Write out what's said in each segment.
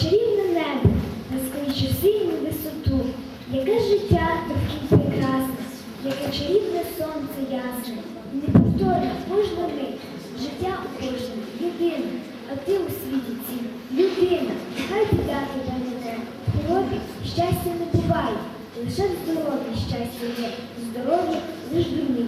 чарівне небо, наскочу синю висоту, яке життя довкіль прекрасне, яке чарівне сонце ясне, неповторне кожна мить, життя у кожному єдине, а ти у світі цій людина, хай біда тебе. Мене. Хворобі щастя не буває, лише в здоров'ї щастя є, здоров'я лиш дурний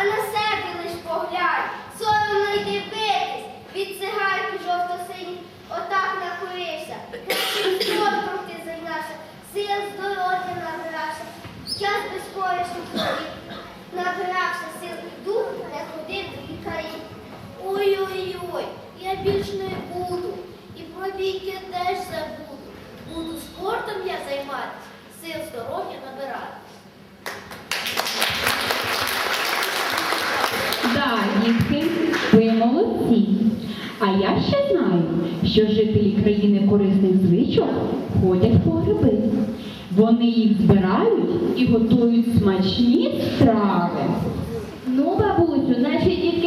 а на себе лиш поглянь, соромно й дивитись, від цигарки жовто-синіх отак накурився. Спортом ти зайнявся, сил здоров'я набирався, час безкорисних ходив, набирався сил і дух, не ходив до лікарів. Ой-ой-ой, я більш не буду. І про віки теж забуду. Буду спортом я займатися, сил здоров'я набирати. Да, дітки, ви молодці. А я ще знаю, що жителі країни корисних звичок ходять по гриби. Вони їх збирають і готують смачні страви. Ну, бабусю, значить дітки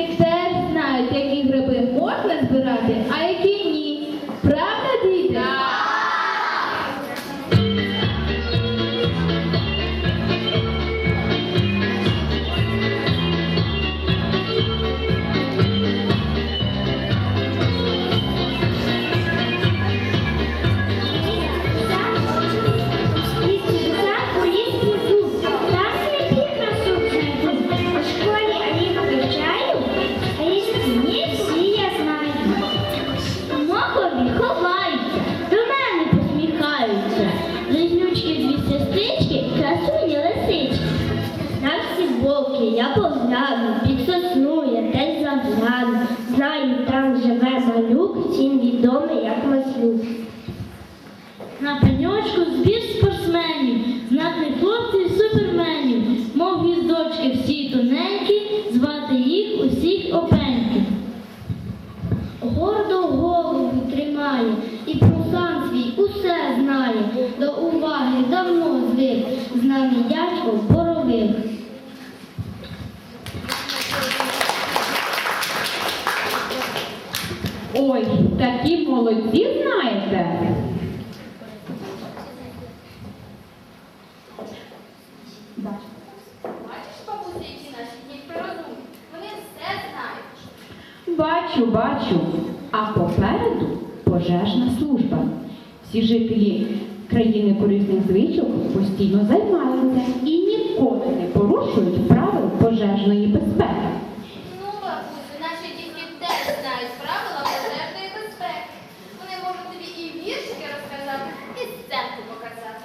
нами боровик. Ой, такі молодці знаєте. Бачиш, бабуся, які наші дітки розумні? Вони все знають. Бачу, бачу. А попереду пожежна служба. Всі жителі країни корисних звичок постійно займаються і ніколи не порушують правил пожежної безпеки. Ну, бабусю, наші дітки теж знають правила пожежної безпеки. Вони можуть тобі і віршики розказати, і сценку показати.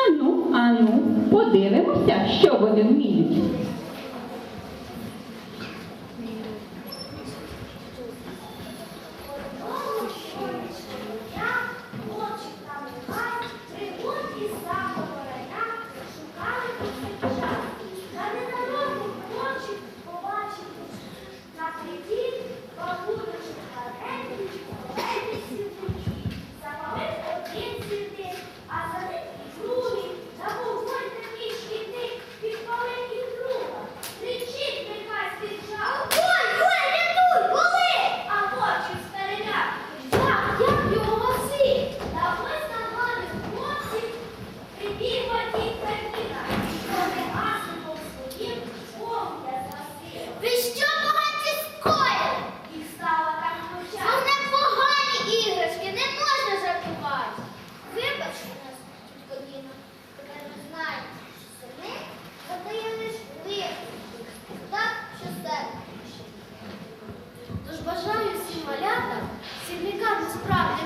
Ану, ану, подивимося, що вони вміють.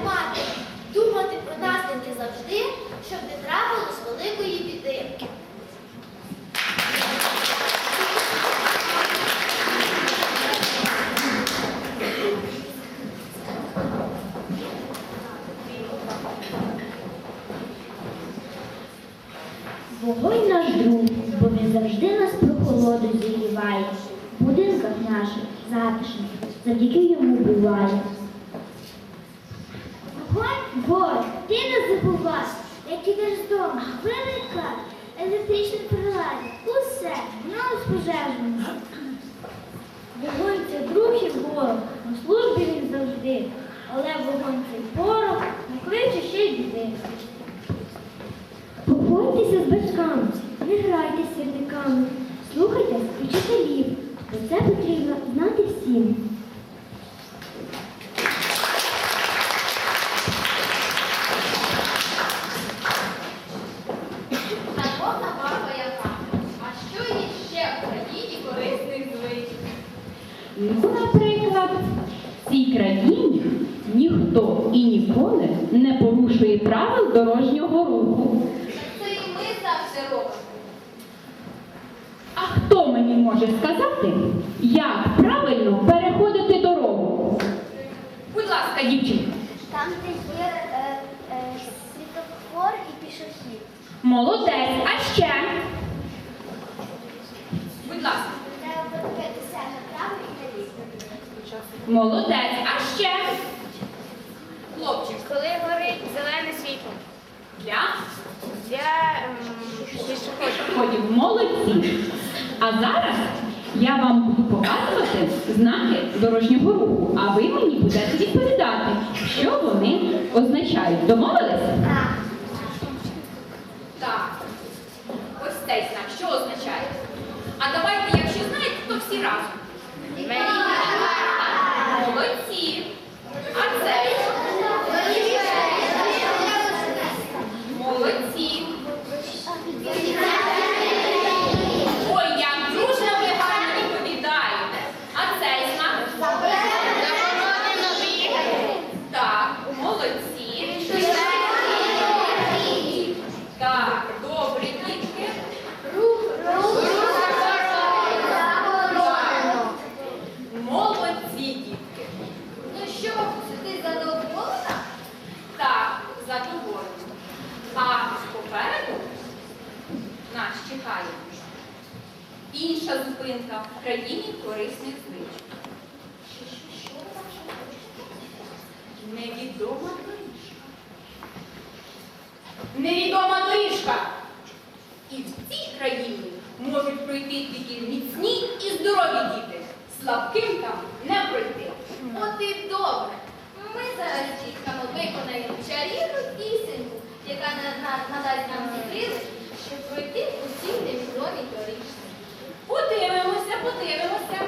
мати, думати про наслідки завжди, щоб не трапило з великої біди. Вогонь наш друг, бо він завжди нас прохолоду зігріває. В будинках наших затишних завдяки йому буває. Вогонь, ти не забувай, як ідеш з дому, виникай, електричний прилад, усе, знову з пожежним. Вогонь це друг і ворог, на службі він завжди, але вогонь це порох, не кличе ще й біди. Поводьтеся з батьками, не грайте з сірниками, слухайтесь учителів, бо це потрібно знати всім. Шановна баба яка, а що є ще в країні корисних звичаїв? Ну, наприклад, в цій країні ніхто і ніколи не порушує правил дорожнього руху. Так це і ми завжди робимо. А хто мені може сказати, як правильно переходити дорогу? Будь ласка, дівчинка. Там, де є е, е, світофор і пішохід. Молодець, а ще? Будь ласка. Треба подивитися направо і наліво. Молодець, а ще? Хлопчик, Коли горить зелене світло Для для ем, пішоходів. ходів молодці. А зараз я вам буду показувати знаки дорожнього руху, а ви мені будете відповідати, що вони означають. Домовились? Так. так. Ось цей знак, що означає? А давайте, якщо знаєте, то всі разом. Молодці. А цей? Молодці. Ой, як дружно ви гарно відповідаєте. А цей знак? Так, молодці. Так, добрі дітки. Молодці, дітки. Ну що, ти задоволена? Так, задоволена. А попереду нас чекає інша в країні корисних звичок. Невідома доріжка. Невідома доріжка. І в цій країні можуть пройти тільки міцні і здорові діти. Слабким там не пройти. От і добре. Ми зараз дітками виконаємо чарівну пісеньку, яка на- на- надасть нам сили, щоб пройти у цій невідомій доріжці. Подивимося,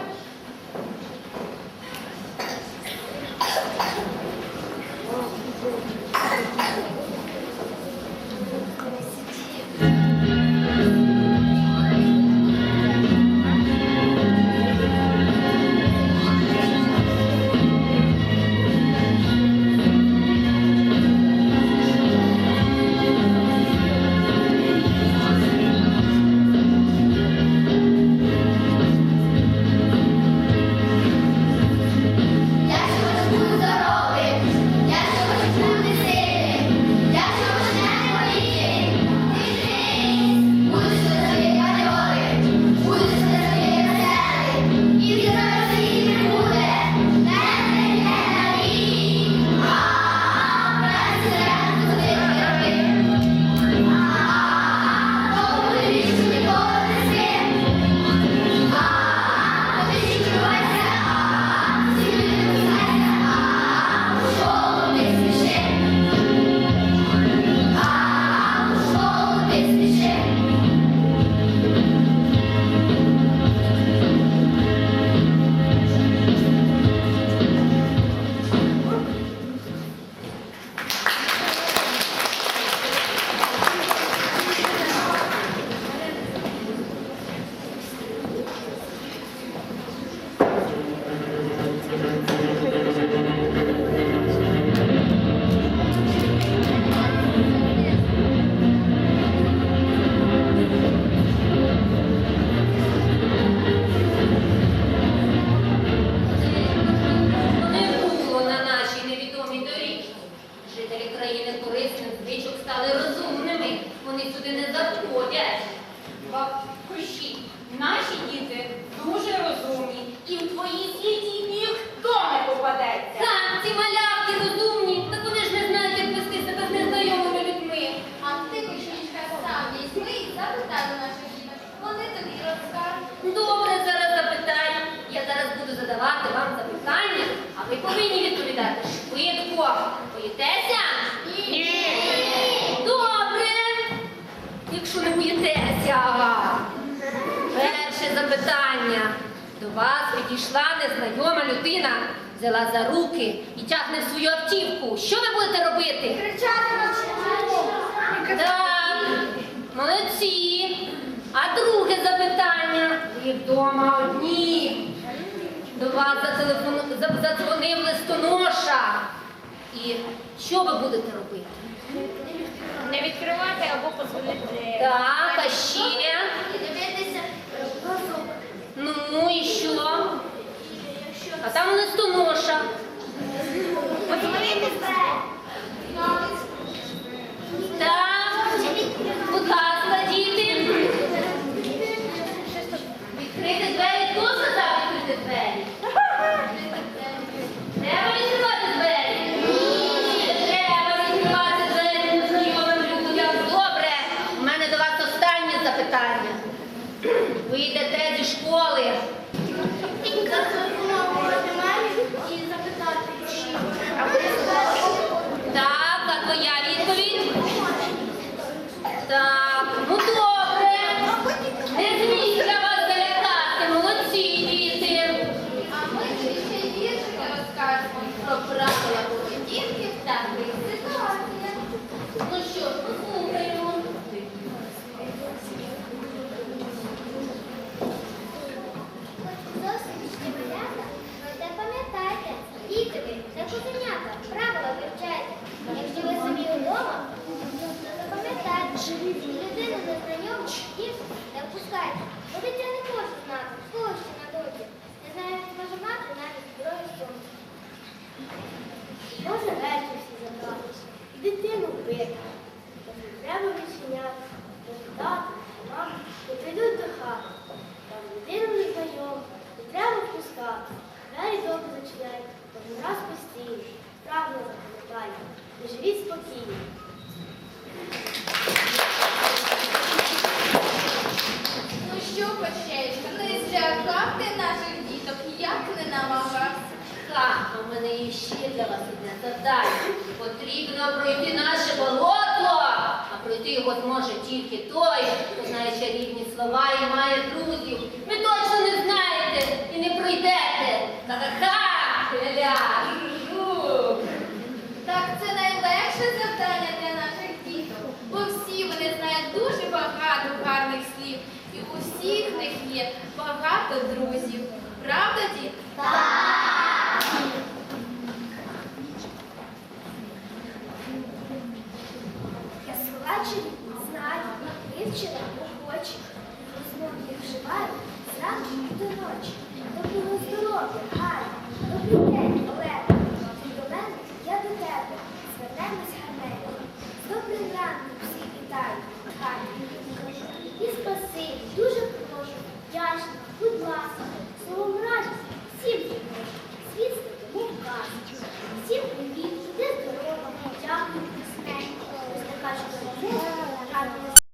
Ну, добре, зараз запитаю. Я зараз буду задавати вам запитання, а ви повинні відповідати швидко. Боїтеся? Ні. Добре. Якщо не боїтеся, перше запитання. До вас підійшла незнайома людина, взяла за руки і тягне в свою автівку. Що ви будете робити? Кричати і вдома одні. До вас задзвонив листоноша. І що ви будете робити? Не відкривати або позвонити. Так, а ще. Дивитися Ну і що? А там листоноша. Подзвонити.